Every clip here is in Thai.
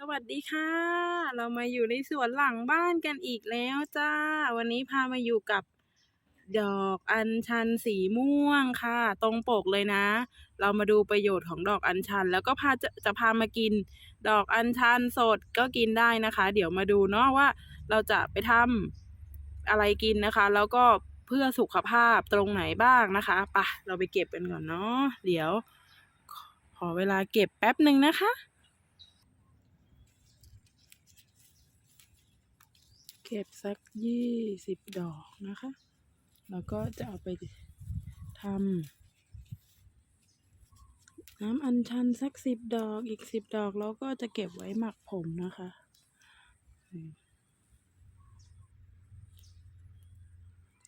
สวัสดีค่ะ เรามาอยู่ในสวนหลังบ้านกันอีกแล้วจ้า วันนี้พามาอยู่กับดอกอัญชันสีม่วงค่ะ ตรงปกเลยนะ เรามาดูประโยชน์ของดอกอัญชัน แล้วก็พาจะจะพามากิน ดอกอัญชันสดก็กินได้นะคะ เดี๋ยวมาดูเนาะว่าเราจะไปทำอะไรกินนะคะ แล้วก็เพื่อสุขภาพตรงไหนบ้างนะคะปะเราไปเก็บกันก่อนเนาะเดี๋ยว ขอเวลาเก็บแป๊บหนึ่งนะคะ เก็บสักยี่สิบดอกนะคะ แล้วก็จะเอาไปทำน้ำอัญชันสักสิบดอกอีกสิบดอกเราก็จะเก็บไว้หมักผมนะคะ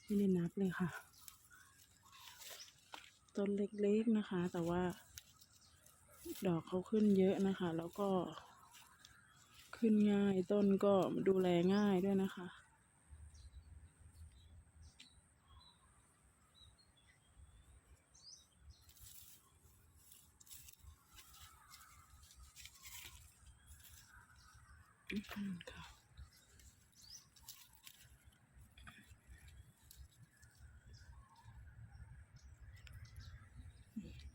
ไม่ได้นับเลยค่ะ ต้นเล็กๆนะคะ แต่ว่า ดอกเขาขึ้นเยอะนะคะ แล้วก็ ขึ้นง่ายต้นก็ดูแลง่ายด้วยนะคะ ค่ะ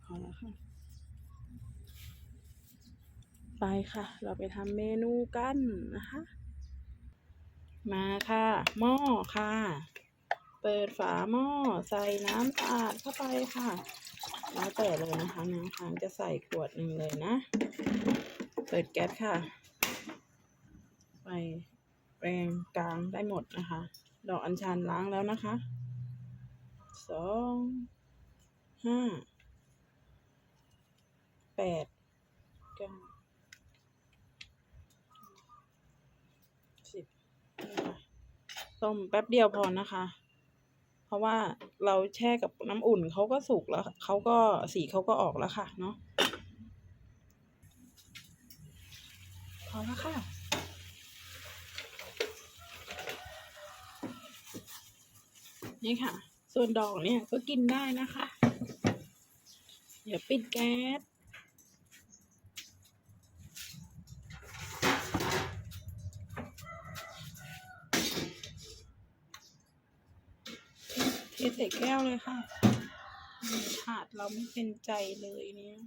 พอแล้วค่ะ ไปค่ะ เราไปทำเมนูกันนะคะ มาค่ะหม้อค่ะ เปิดฝาหม้อใส่น้ำสะอาดเข้าไปค่ะ แล้วแต่เลยนะคะน้ำค้างจะใส่ขวดหนึ่งเลยนะ เปิดแก๊สค่ะ ไปแรงกลางได้หมดนะคะ ดอกอัญชันล้างแล้วนะคะสองห้าแปดเก้า สิบนี่ค่ะ ต้มแป๊บเดียวพอนะคะ เพราะว่าเราแช่กับน้ำอุ่นเขาก็สุกแล้วเขาก็สีเขาก็ออกแล้วค่ะเนาะพอแล้วค่ะนี่ค่ะ ส่วนดอกเนี่ยก็กินได้นะคะ เดี๋ยวปิดแก๊ส ใส่แก้วเลยค่ะถาดเราไม่เป็นใจเลยเนี่ย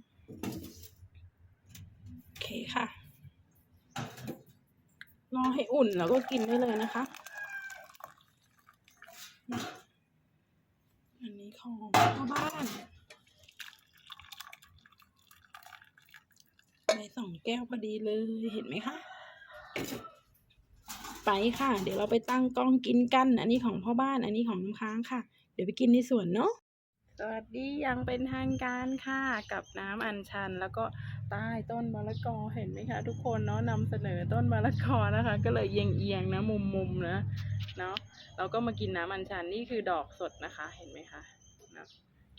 โอเคค่ะ รอให้อุ่นแล้วก็กินได้เลยนะคะ อันนี้ของพ่อบ้านไปสองแก้วพอดีเลยเห็นไหมคะ ไปค่ะ เดี๋ยวเราไปตั้งกล้องกินกัน อันนี้ของพ่อบ้าน อันนี้ของน้ำค้างค่ะ ดี๋ยวไปกินในสวนเนาะสวัสดียังเป็นทางการค่ะกับน้ำอัญชัน แล้วก็ใต้ต้นมะละกอเห็นไหมคะ ทุกคนเนาะนำเสนอต้นมะละกอนะคะ ก็เลยเอียงเอียงนะมุมมุมนะเนาะเราก็มากินน้ำอัญชันนี่คือดอกสดนะคะ เห็นไหมคะนะ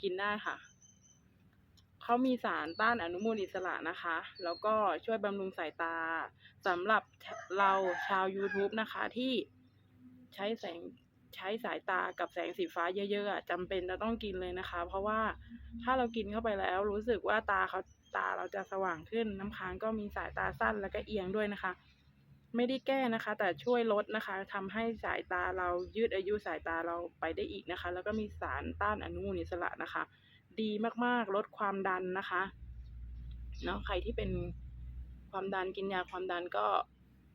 กินได้ค่ะเขามีสารต้านอนุมูลอิสระนะคะ แล้วก็ช่วยบำรุงสายตาสำหรับเราชาว YouTube นะคะที่ใช้แสง ใช้สายตากับแสงสีฟ้าเยอะๆอะจำเป็นจะต้องกินเลยนะคะ เพราะว่าถ้าเรากินเข้าไปแล้วรู้สึกว่าตาเขาตาเราจะสว่างขึ้น น้ำค้างก็มีสายตาสั้นแล้วก็เอียงด้วยนะคะ ไม่ได้แก้นะคะ แต่ช่วยลดนะคะทำให้สายตาเรายืดอายุสายตาเราไปได้อีกนะคะ แล้วก็มีสารต้านอนุมูลอิสระนะคะ ดีมากๆลดความดันนะคะเนาะใครที่เป็นความดันกินยาความดันก็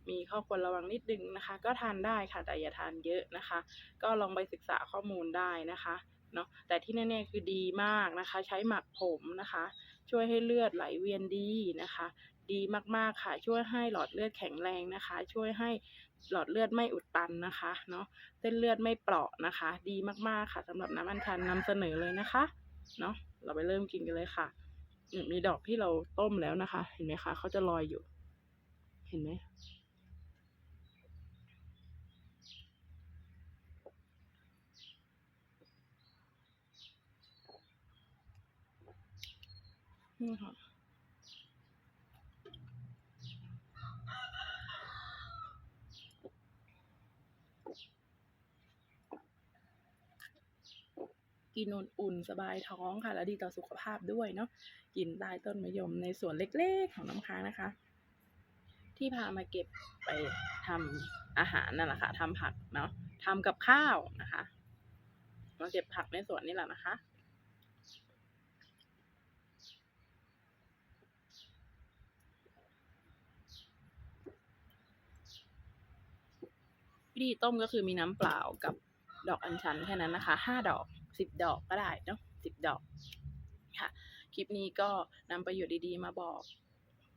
มีข้อควรระวังนิดนึงนะคะ ก็ทานได้ค่ะแต่อย่าทานเยอะนะคะ ก็ลองไปศึกษาข้อมูลได้นะคะเนาะแต่ที่แน่ๆคือดีมากนะคะ ใช้หมักผมนะคะ ช่วยให้เลือดไหลเวียนดีนะคะ ดีมากๆค่ะ ช่วยให้หลอดเลือดแข็งแรงนะคะ ช่วยให้หลอดเลือดไม่อุดตันนะคะเนาะเส้นเลือดไม่เปราะนะคะ ดีมากๆค่ะสำหรับน้ำอัญชันนำเสนอเลยนะคะเนาะเราไปเริ่มกินกันเลยค่ะมีดอกที่เราต้มแล้วนะคะ เห็นไหมคะเขาจะลอยอยู่ เห็นไหม นี่ค่ะกินอุ่นๆสบายท้องค่ะ และดีต่อสุขภาพด้วยเนาะกินใต้ต้นมะยมในสวนเล็กๆ ของน้ำค้างนะคะ ที่พามาเก็บไปทำอาหารนั่นแหละค่ะทำผักเนาะทำกับข้าวนะคะ มาเก็บผักในสวนนี่แหละนะคะ วิธีต้มก็คือมีน้ำเปล่ากับดอกอัญชันแค่นั้นนะคะห้าดอกสิบดอกก็ได้เนาะสิบดอกค่ะ คลิปนี้ก็นำประโยชน์ดีๆ มาบอก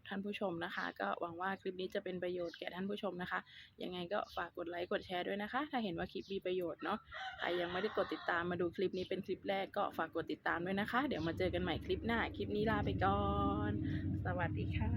ท่านผู้ชมนะคะ ก็หวังว่าคลิปนี้จะเป็นประโยชน์แก่ท่านผู้ชมนะคะ ยังไงก็ฝากกดไลค์กดแชร์ด้วยนะคะ ถ้าเห็นว่าคลิปมีประโยชน์เนาะใครยังไม่ได้กดติดตามมาดูคลิปนี้เป็นคลิปแรกก็ฝากกดติดตามด้วยนะคะ เดี๋ยวมาเจอกันใหม่คลิปหน้า คลิปนี้ลาไปก่อน สวัสดีค่ะ